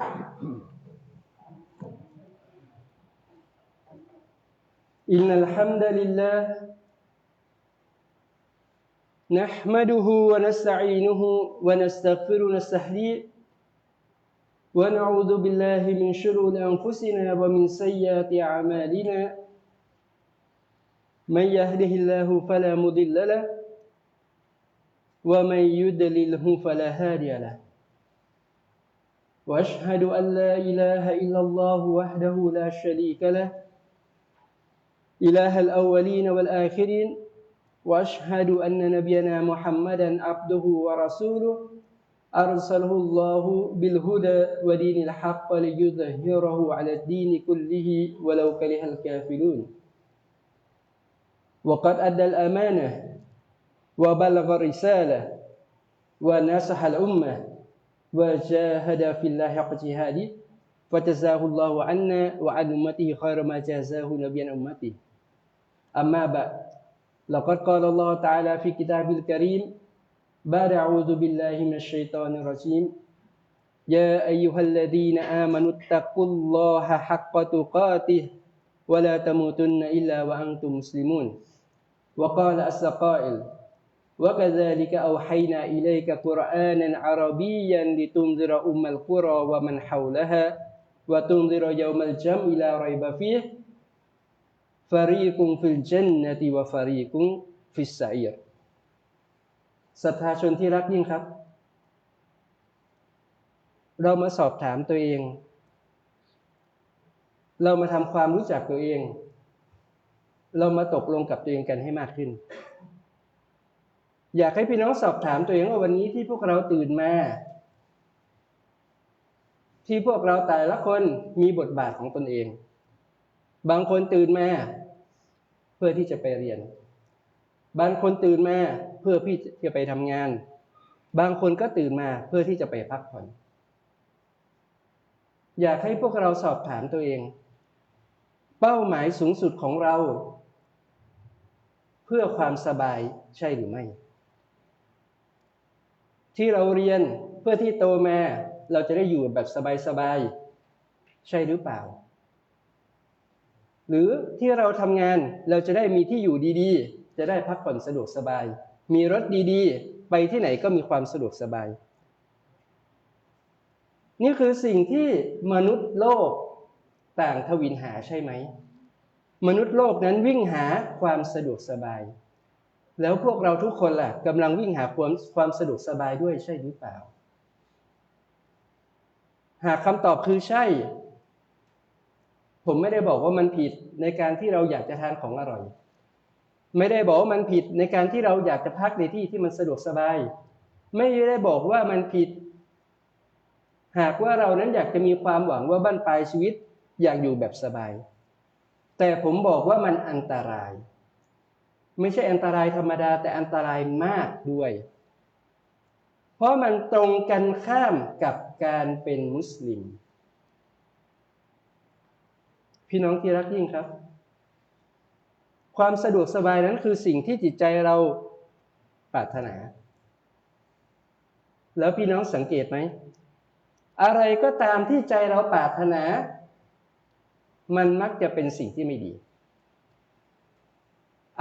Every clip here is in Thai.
إن الحمد لله نحمده ونستعينه ونستغفره ونستهديه ونعوذ بالله من شرور أنفسنا ومن سيئات أعمالنا. من يهده الله فلا مضل له ومن يدلله فلا هادي له. وأشهد أن لا إله إلا الله وحده لا شريك له إله الأولين والآخرين وأشهد أن نبينا محمدا عبده ورسوله أرسله الله بالهدى ودين الحق ليظهره على الدين كله ولو كره الكافرون. وقد أدى الأمانة وبلغ الرسالة ونصح الأمة وجاهد في الله حق جهاده فجزاه الله عنا وعن أمته خير ما جازاه نبيا أمته. أما بعد لقد قال الله تعالى في كتابه الكريم بعد أعوذ بالله من الشيطان الرجيم. يا أيها الذين آمنوا اتقوا الله حق تقاته ولا تموتن إلا وأنتم مسلمون. وقال السقائل وكذلك أوحينا إليك قرآنا عربيا لتنذر أم القرى ومن حولها وتنذر يوم الجمع لا ريب فيه فريق في الجنة وفريق في السعير ศรัทธาชนที่รักยิ่งครับ เรามาสอบถามตัวเอง เรามาทำความรู้จักตัวเอง เรามาตกลงกับตัวเองกันให้มากขึ้น อยากให้พี่น้องสอบถามตัวเองว่าวันนี้ที่พวกเราตื่นมา ที่พวกเราแต่ละคนมีบทบาทของตนเอง บางคนตื่นมา เพื่อที่จะไปเรียน บางคนตื่นมาเพื่อที่จะไปทำงาน บางคนก็ตื่นมาเพื่อที่จะไปพักผ่อน อยากให้พวกเราสอบถามตัวเอง เป้าหมายสูงสุดของเรา เพื่อความสบายใช่หรือไม่ ที่เราเรียนเพื่อที่โตมาเราจะได้อยู่แบบสบายๆใช่หรือเปล่า หรือที่เราทำงานเราจะได้มีที่อยู่ดีๆ จะได้พักผ่อนสะดวกสบาย มีรถดีๆ ไปที่ไหนก็มีความสะดวกสบาย นี่คือสิ่งที่มนุษย์โลกต่างทวินหาใช่ไหม มนุษย์โลกนั้นวิ่งหาความสะดวกสบาย แล้วพวกเราทุกคนล่ะกำลังวิ่งหาความความสะดวกสบายด้วยใช่หรือเปล่า หากคำตอบคือใช่ ผมไม่ได้บอกว่ามันผิดในการที่เราอยากจะทานของอร่อย ไม่ได้บอกว่ามันผิดในการที่เราอยากจะพักในที่ที่มันสะดวกสบาย ไม่ได้บอกว่ามันผิด หากว่าเรานั้นอยากจะมีความหวังว่าบ้านปลายชีวิตอยากอยู่แบบสบาย แต่ผมบอกว่ามันอันตราย ไม่ใช่อันตรายธรรมดา แต่อันตรายมากด้วย เพราะมันตรงกันข้ามกับการเป็นมุสลิม พี่น้องที่รักยิ่งครับ ความสะดวกสบายนั้นคือสิ่งที่จิตใจเราปรารถนา แล้วพี่น้องสังเกตไหม อะไรก็ตามที่ใจเราปรารถนา มันมักจะเป็นสิ่งที่ไม่ดี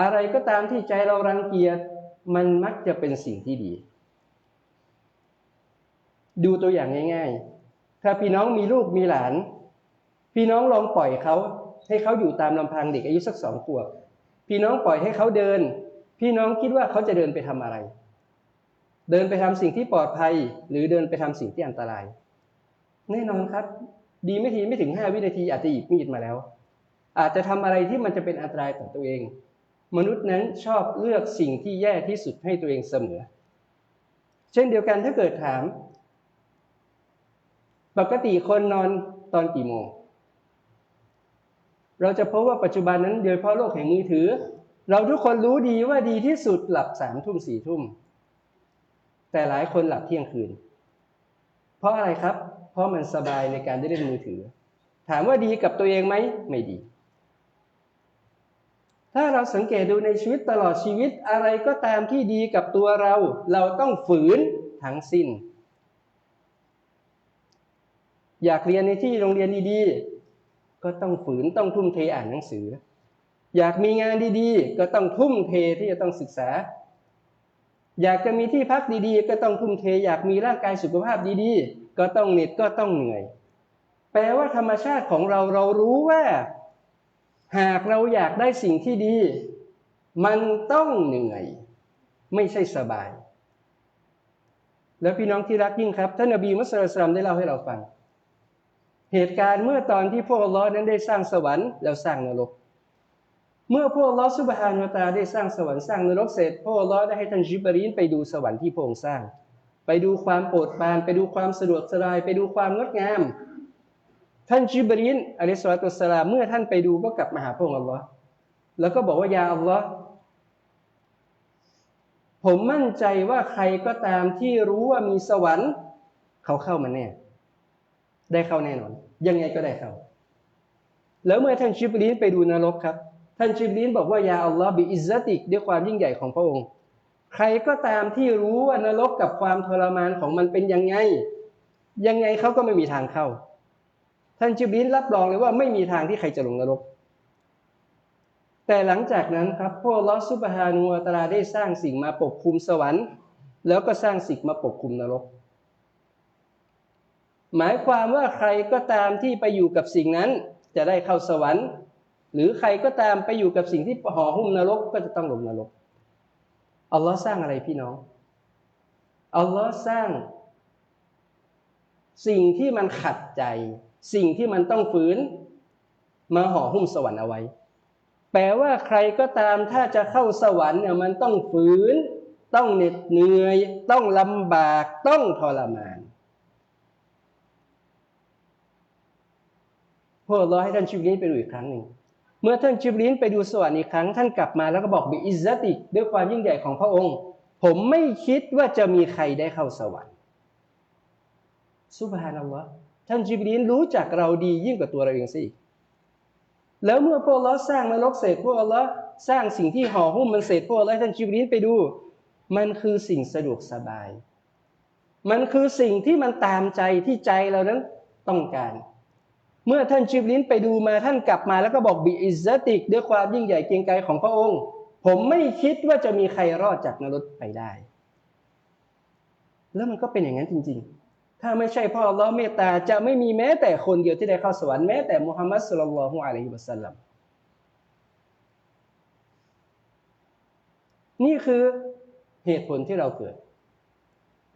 อะไรก็ตามที่ใจเรารังเกียจมันมักจะเป็นสิ่งที่ดี ดูตัวอย่างง่าย ๆ ถ้าพี่น้องมีลูกมีหลาน พี่น้องลองปล่อยเขา ให้เขาอยู่ตามลำพังเด็กอายุสักสองขวบพี่น้องปล่อยให้เขาเดิน พี่น้องคิดว่าเขาจะเดินไปทำอะไร เดินไปทำสิ่งที่ปลอดภัย หรือเดินไปทำสิ่งที่อันตราย แน่นอนครับ ดีไม่ทีไม่ถึงห้าวินาทีอาจจะหยิบมีดมาแล้ว อาจจะทำอะไรที่มันจะเป็นอันตรายต่อตัวเอง มนุษย์นั้นชอบเลือกสิ่งที่แย่ที่สุดให้ตัวเองเสมอ เช่นเดียวกันถ้าเกิดถาม ปกติคนนอนตอนกี่โมง เราจะพบว่าปัจจุบันนั้นโดยเฉพาะโลกแห่งมือถือ เราทุกคนรู้ดีว่าดีที่สุดหลับสามทุ่มสี่ทุ่ม แต่หลายคนหลับเที่ยงคืน เพราะอะไรครับ เพราะมันสบายในการได้เล่นมือถือ ถามว่าดีกับตัวเองไหมไม่ดี ถ้าเราสังเกตดูในชีวิตตลอดชีวิตอะไรก็ตามที่ดีกับตัวเรา เราต้องฝืนทั้งสิ้น อยากเรียนในที่โรงเรียนดีๆ ก็ต้องฝืนต้องทุ่มเทอ่านหนังสือ อยากมีงานดีๆ ก็ต้องทุ่มเทที่จะต้องศึกษา อยากจะมีที่พักดีๆ ก็ต้องทุ่มเท อยากมีร่างกายสุขภาพดีๆ ก็ต้องเหน็ดก็ต้องเหนื่อย แปลว่าธรรมชาติของเราเรารู้ว่า หากเราอยากได้สิ่งที่ดี มันต้องเหนื่อย ไม่ใช่สบาย แล้วพี่น้องที่รักยิ่งครับ ท่านนบีมุสลิมได้เล่าให้เราฟัง เหตุการณ์เมื่อตอนที่พวกอัลลอฮ์นั้นได้สร้างสวรรค์แล้วสร้างนรก เมื่อพวกอัลลอฮ์สุบฮานุตาลาได้สร้างสวรรค์สร้างนรกเสร็จพวกอัลลอฮ์ได้ให้ท่านจิบรีนไปดูสวรรค์ที่พระองค์สร้าง ไปดูความโปรดปรานไปดูความสะดวกสบาย ไปดูความงดงาม ท่านจิบรีนอะลัยสสลาตุสลามเมื่อท่านไปดูก็กลับมาหาพระองค์อัลลอฮ์แล้วก็บอกว่ายาอัลลอฮ์ผมมั่นใจว่าใครก็ตามที่รู้ว่ามีสวรรค์เขาเข้ามาแน่ ได้เข้าแน่นอน ยังไงก็ได้เข้า แล้วเมื่อท่านจิบรีนไปดูนรกครับ ท่านจิบรีนบอกว่ายาอัลลอฮ์บิอิซซติกด้วยความยิ่งใหญ่ของพระองค์ ใครก็ตามที่รู้ว่านรกกับความทรมานของมันเป็นยังไง ยังไงเขาก็ไม่มีทางเข้า ท่านจิบรีนรับรองเลยว่าไม่มีทางที่ใครจะลงนรก แต่หลังจากนั้นครับพวกลอสุบฮานูอัตราได้สร้างสิ่งมาปกคลุมสวรรค์ แล้วก็สร้างสิ่งมาปกคลุมนรก หมายความว่าใครก็ตามที่ไปอยู่กับสิ่งนั้นจะได้เข้าสวรรค์ หรือใครก็ตามไปอยู่กับสิ่งที่ห่อหุ้มนรกก็จะต้องลงนรกอัลลอฮ์สร้างอะไรพี่น้องอัลลอฮ์สร้าง สิ่งที่มันขัดใจ สิ่งที่มันต้องฝืน มาห่อหุ้มสวรรค์เอาไว้ แปลว่าใครก็ตามถ้าจะเข้าสวรรค์เนี่ยมันต้องฝืน ต้องเหน็ดเหนื่อย ต้องลำบากต้องทรมานพวกเราให้ท่านชิบลินไปดูอีกครั้งหนึ่ง เมื่อท่านชิบลินไปดูสวรรค์อีกครั้ง ท่านกลับมาแล้วก็บอกบิอิซติกด้วยความยิ่งใหญ่ของพระองค์ ผมไม่คิดว่าจะมีใครได้เข้าสวรรค์สุบฮานัลลอฮ์ ท่านจิบรีนรู้จักเราดียิ่งกว่าตัวเราเองสิแล้วเมื่อพวกเราสร้างนรกเสร็จพวกเราสร้างสิ่งที่ห่อหุ้มมันเสร็จพวกเราท่านจิบรีนไปดู มันคือสิ่งสะดวกสบาย มันคือสิ่งที่มันตามใจที่ใจเรานั้นต้องการ เมื่อท่านจิบลินไปดูมาท่านกลับมาแล้วก็บอกบิอิซติก ด้วยความยิ่งใหญ่เกรียงไกรของพระองค์ ผมไม่คิดว่าจะมีใครรอดจากนรกไปได้ แล้วมันก็เป็นอย่างนั้นจริง ๆ ถ้าไม่ใช่พ่ออัลลอฮ์เมตตาจะไม่มีแม้แต่คนเดียวที่ได้เข้าสวรรค์แม้แต่มุฮัมมัดสุลลัลลอฮุอะลัยฮิวะสัลลัมนี่คือเหตุผลที่เราเกิด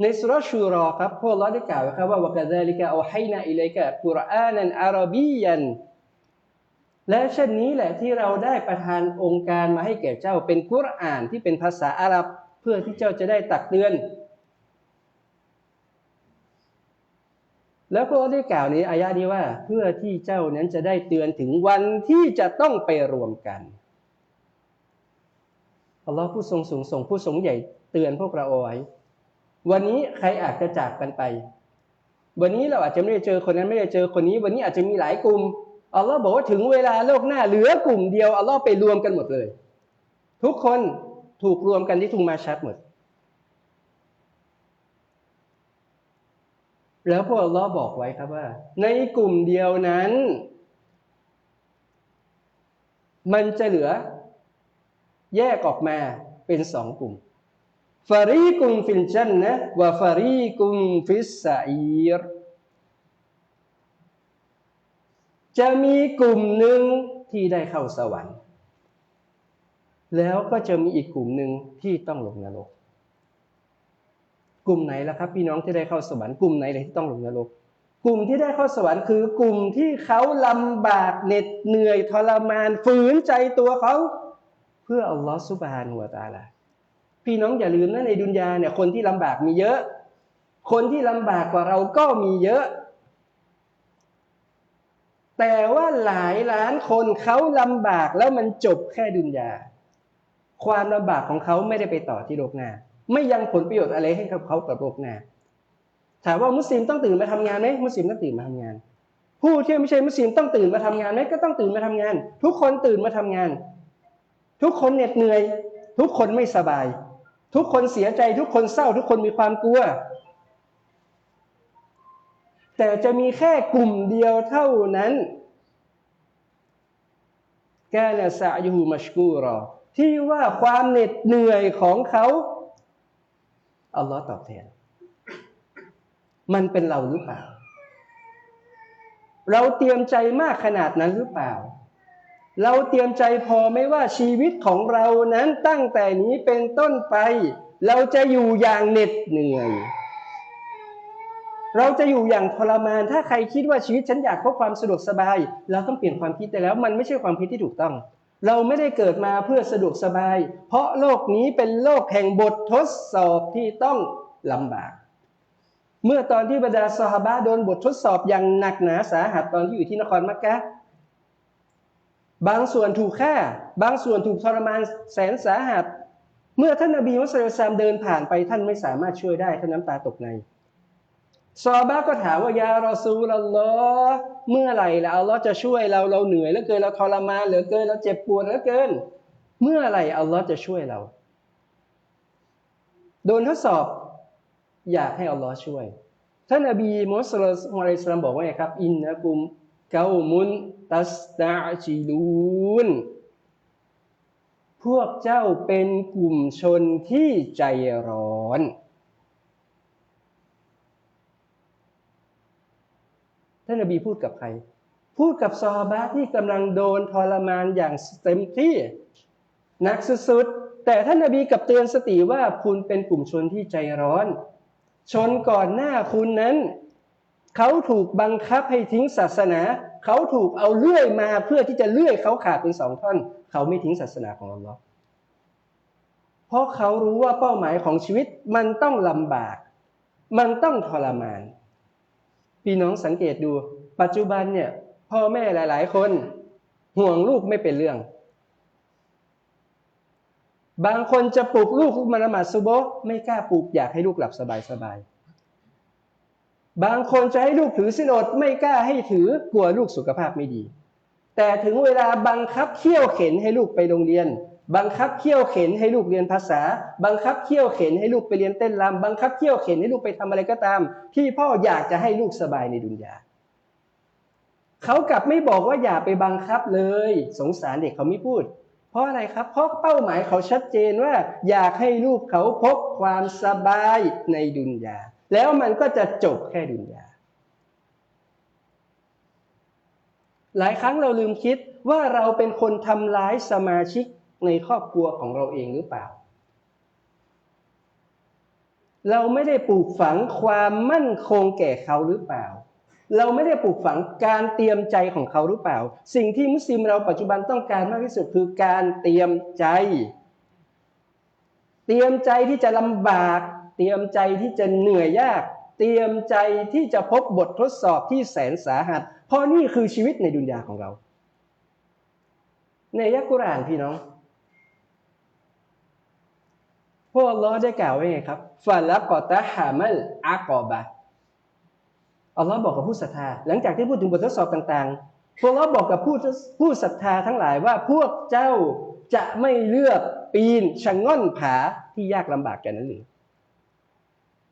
ในสุรชูรอครับพวกเราได้กล่าวไว้ครับว่าวกะซาลิกะเอาให้นาอิเลกะกุรอานันอารบียันและเช่นนี้แหละที่เราได้ประทานองค์การมาให้แก่เจ้าเป็นกุรอานที่เป็นภาษาอาหรับ เพื่อที่เจ้าจะได้ตักเตือน แล้วก็ได้กล่าวในอายะนี้ว่า เพื่อที่เจ้านั้นจะได้เตือนถึงวันที่จะต้องไปรวมกันอัลลอฮ์ผู้ทรงสูงส่งผู้ทรงใหญ่เตือนพวกเราเอาไว้วันนี้ใครอาจจะจากกันไป วันนี้เราอาจจะไม่ได้เจอคนนั้นไม่ได้เจอคนนี้ วันนี้อาจจะมีหลายกลุ่มอัลลอฮ์บอกว่าถึงเวลาโลกหน้าเหลือกลุ่มเดียวอัลลอฮ์ไปรวมกันหมดเลย ทุกคนถูกรวมกันที่ทุงมาชัดหมด แล้วพวกอัลลอฮ์บอกไว้ครับว่า ในกลุ่มเดียวนั้น มันจะเหลือ แยกออกมาเป็นสองกลุ่มฟารีกุมฟิลจันนะวะฟารีกุมฟิสซาอีรจะมีกลุ่มหนึ่งที่ได้เข้าสวรรค์ แล้วก็จะมีอีกกลุ่มหนึ่งที่ต้องลงนรก กลุ่มไหนล่ะครับ พี่น้องที่ได้เข้าสวรรค์กลุ่มไหนเลยที่ต้องลงนรกกลุ่มที่ได้เข้าสวรรค์คือกลุ่มที่เขาลำบากเหน็ดเหนื่อยทรมานฝืนใจตัวเขาเพื่ออัลลอฮฺซุบฮานุวตาลาพี่น้องอย่าลืมนะในดุนยาเนี่ยคนที่ลำบากมีเยอะ คนที่ลำบากกว่าเราก็มีเยอะ แต่ว่าหลายล้านคนเขาลำบากแล้วมันจบแค่ดุนยา ความลำบากของเขาไม่ได้ไปต่อที่โลกหน้า ไม่ยังผลประโยชน์อะไรให้กับเขากับโลกหน้าถามว่ามุสลิมต้องตื่นมาทำงานไหมมุสลิมต้องตื่นมาทำงาน ผู้ที่ไม่ใช่มุสลิมต้องตื่นมาทำงานไหมก็ต้องตื่นมาทำงาน ทุกคนตื่นมาทำงาน ทุกคนเหน็ดเหนื่อย ทุกคนไม่สบาย ทุกคนเสียใจทุกคนเศร้า ทุกคนมีความกลัว แต่จะมีแค่กลุ่มเดียวเท่านั้นแกนสะยูมัชกูรอที่ว่าความเหน็ดเหนื่อยของเขา อัลลอฮ์ตอบแทน มันเป็นเราหรือเปล่า เราเตรียมใจมากขนาดนั้นหรือเปล่า เราเตรียมใจพอไหมว่าชีวิตของเรานั้นตั้งแต่นี้เป็นต้นไป เราจะอยู่อย่างเหน็ดเหนื่อย เราจะอยู่อย่างทรมาน ถ้าใครคิดว่าชีวิตฉันอยากพบความสะดวกสบาย เราต้องเปลี่ยนความคิดได้แล้ว มันไม่ใช่ความคิดที่ถูกต้อง เราไม่ได้เกิดมาเพื่อสะดวกสบาย เพราะโลกนี้เป็นโลกแห่งบททดสอบที่ต้องลำบาก เมื่อตอนที่บรรดาซอฮาบะโดนบททดสอบอย่างหนักหนาสาหัสตอนที่อยู่ที่นครมักกะบางส่วนถูกฆ่า บางส่วนถูกทรมานแสนสาหัส เมื่อท่านนบีมุสลิมเดินผ่านไปท่านไม่สามารถช่วยได้ท่านน้ำตาตกใน ซอฮาบะก็ถามว่ายารอซูลลอฮ์เมื่อไหร่ละอัลลอฮ์จะช่วยเราเราเหนื่อยเหลือเกินเราทรมานเหลือเกินเราเจ็บปวดเหลือเกิน เมื่อไหร่อัลลอฮ์จะช่วยเรา โดนทดสอบ อยากให้อัลลอฮ์ช่วย ท่านนบีมุสลิมอะลัยสสลามบอกว่าไงครับ อินนะกุมเกามุนตัสตาจิลูนพวกเจ้าเป็นกลุ่มชนที่ใจร้อน ท่านนบีพูดกับใคร พูดกับซอฮาบะที่กำลังโดนทรมานอย่างเต็มที่หนักสุดๆ แต่ท่านนบีกับเตือนสติว่าคุณเป็นกลุ่มชนที่ใจร้อน ชนก่อนหน้าคุณนั้น เขาถูกบังคับให้ทิ้งศาสนา เขาถูกเอาเลื่อยมาเพื่อที่จะเลื่อยเขาขาดเป็นสองท่อน เขาไม่ทิ้งศาสนาของอัลลอฮ์เพราะเขารู้ว่าเป้าหมายของชีวิตมันต้องลำบาก มันต้องทรมาน พี่น้องสังเกตดู ปัจจุบันเนี่ย พ่อแม่หลาย ๆ คน ห่วงลูกไม่เป็นเรื่อง บางคนจะปลุกลูกมาละหมาดซุโบฮ์ไม่กล้าปลุกอยากให้ลูกหลับสบายๆบางคนจะให้ลูกถือสินอดไม่กล้าให้ถือกลัวลูกสุขภาพไม่ดี แต่ถึงเวลาบังคับเขี่ยวเข็นให้ลูกไปโรงเรียน บังคับเขี่ยวเข็นให้ลูกเรียนภาษา บังคับเขี่ยวเข็นให้ลูกไปเรียนเต้นรำบังคับเขี่ยวเข็นให้ลูกไปทำอะไรก็ตาม ที่พ่ออยากจะให้ลูกสบายในดุนยาเขากลับไม่บอกว่าอย่าไปบังคับเลย สงสารเด็กเขาไม่พูด เพราะอะไรครับ เพราะเป้าหมายเขาชัดเจนว่า อยากให้ลูกเขาพบความสบายในดุนยาแล้วมันก็จะจบแค่ดุนยาหลายครั้งเราลืมคิดว่าเราเป็นคนทำร้ายสมาชิก ในครอบครัวของเราเองหรือเปล่า เราไม่ได้ปลูกฝังความมั่นคงแก่เขาหรือเปล่า เราไม่ได้ปลูกฝังการเตรียมใจของเขาหรือเปล่า สิ่งที่มุสลิมเราปัจจุบันต้องการมากที่สุดคือการเตรียมใจ เตรียมใจที่จะลำบาก เตรียมใจที่จะเหนื่อยยาก เตรียมใจที่จะพบบททดสอบที่แสนสาหัส เพราะนี่คือชีวิตในดุนยาของเรา ในยักกุรานพี่น้อง พวกอัลลอฮ์ได้กล่าวไว้ไงครับฟาละกอตะฮามัลอากอบะอัลลอฮ์บอกกับผู้ศรัทธา หลังจากที่พูดถึงบททดสอบต่างๆ พวกเราบอกกับผู้ผู้ศรัทธาทั้งหลายว่าพวกเจ้าจะไม่เลือกปีนชะง่อนผาที่ยากลำบากแก่นั้นหรือ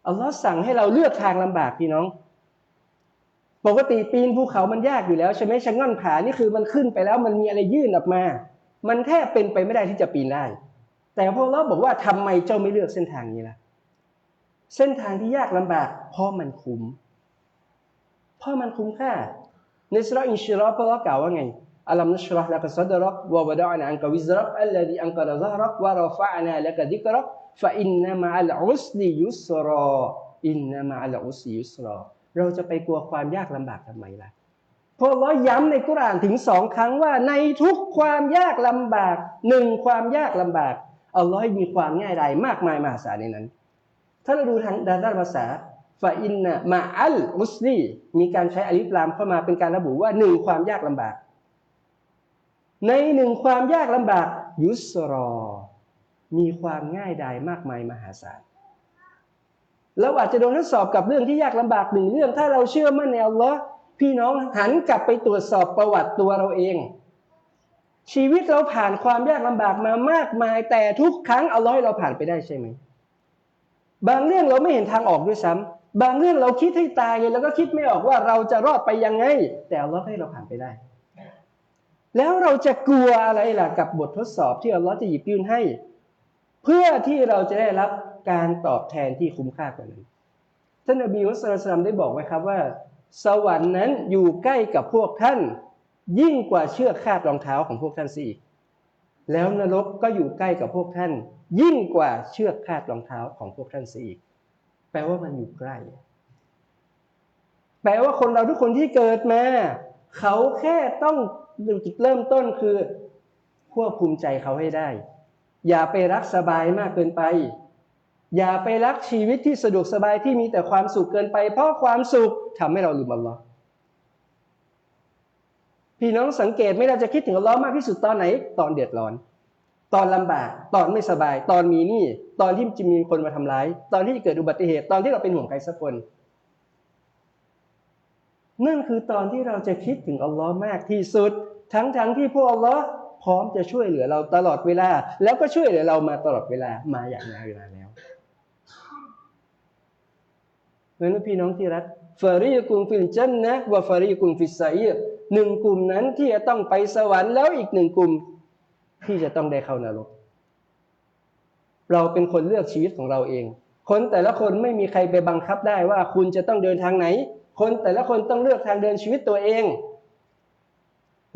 อัลลอฮ์สั่งให้เราเลือกทางลำบากพี่น้อง ปกติปีนภูเขามันยากอยู่แล้วใช่ไหมชะง่อนผานี่คือมันขึ้นไปแล้วมันมีอะไรยื่นออกมา มันแทบเป็นไปไม่ได้ที่จะปีนได้ แต่พวกเราบอกว่าทำไมเจ้าไม่เลือกเส้นทางนี้ล่ะ เส้นทางที่ยากลำบากเพราะมันคุ้ม เพราะมันคุ้มค่าในสุราอินชิรอพวกเรากล่าวว่าไงอัลลัมนัชรห์ละกซัดรักวะวะดะนะอันกวิซรักอัลลดีอันกะรซะรักวะรฟะนะละกดิกรักฟะอินนะมะอัลอุสลิยุสรออินนะมะอัลอุสลิยุสรอเราจะไปกลัวความยากลำบากทำไมล่ะพวกเราย้ำในกุรานถึงสองครั้งว่าในทุกความยากลำบากหนึ่งความยากลำบาก อัลลอฮ์มีความง่ายดายมากมายมหาศาลในนั้น ถ้าเราดูทางด้านภาษาฟาอินนะมาอัลอุสลีมีการใช้อลิฟลามเข้ามาเป็นการระบุว่าหนึ่งความยากลำบาก ในหนึ่งความยากลำบาก ยุสรอ มีความง่ายดายมากมายมหาศาลเราอาจจะโดนทดสอบกับเรื่องที่ยากลำบากหนึ่งเรื่อง ถ้าเราเชื่อมั่นในอัลลอฮ์พี่น้องหันกลับไปตรวจสอบประวัติตัวเราเอง ชีวิตเราผ่านความยากลำบากมามากมาย แต่ทุกครั้งอัลลอฮ์ให้เราผ่านไปได้ใช่ไหมบางเรื่องเราไม่เห็นทางออกด้วยซ้บางเรื่องเราคิดให้ตายแล้วก็คิดไม่ออกว่าเราจะรอดไปยังไง แต่อัลลอฮ์ให้เราผ่านไปได้ แล้วเราจะกลัวอะไรล่ะกับบททดสอบที่อัลลอฮ์จะหยิบยื่นให้ เพื่อที่เราจะได้รับการตอบแทนที่คุ้มค่ากว่านั้นท่านนบีมุสลิมได้บอกไว้ครับว่า สวรรค์นั้นอยู่ใกล้กับพวกท่าน ยิ่งกว่าเชือกคาดรองเท้าของพวกท่านสิอีกแล้วนรกก็อยู่ใกล้กับพวกท่าน ยิ่งกว่าเชือกคาดรองเท้าของพวกท่านสิอีกแปลว่ามันอยู่ใกล้ แปลว่าคนเราทุกคนที่เกิดมาเขาแค่ต้องจุดเริ่มต้นคือควบคุมใจเขาให้ได้ อย่าไปรักสบายมากเกินไป อย่าไปรักชีวิตที่สะดวกสบายที่มีแต่ความสุขเกินไป เพราะความสุขทำให้เราลืมอัลลอฮ์ พี่น้องสังเกตไหม่เราจะคิดถึงอัลลอฮ์มากที่สุดตอนไหน ตอนเดือดร้อน ตอนลำบาก ตอนไม่สบาย ตอนมีหนี้ตอนที่จะมีคนมาทำร้าย ตอนที่จะเกิดอุบัติเหตุ ตอนที่เราเป็นห่วงใครสักคน นั่นคือตอนที่เราจะคิดถึงอัลลอฮ์มากที่สุด ทั้งๆทที่พวกอัลลอฮ์พร้อมจะช่วยเหลือเราตลอดเวลา แล้วก็ช่วยเหลือเรามาตลอดเวลามาอย่างนานเวลาแล้วเพราะนั้นพี่น้องที่รักฟารีกุมฟิลจันนะวะฟารีกุมฟิสไซร หนึ่งกลุ่มนั้นที่จะต้องไปสวรรค์แล้วอีกหนึ่งกลุ่มที่จะต้องได้เข้านรก เราเป็นคนเลือกชีวิตของเราเอง คนแต่ละคนไม่มีใครไปบังคับได้ว่าคุณจะต้องเดินทางไหน คนแต่ละคนต้องเลือกทางเดินชีวิตตัวเอง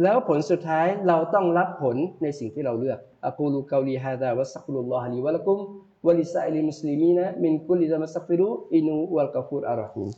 แล้วผลสุดท้ายเราต้องรับผลในสิ่งที่เราเลือกอักูลูกาลีฮาดาวะสักฟุรุลลอฮะลีวะลักุมวะลิซาอิลิมุสลิมีนะมินกุลิซามัสซักฟิรุอินูวัลกาฟูรอาราฮีม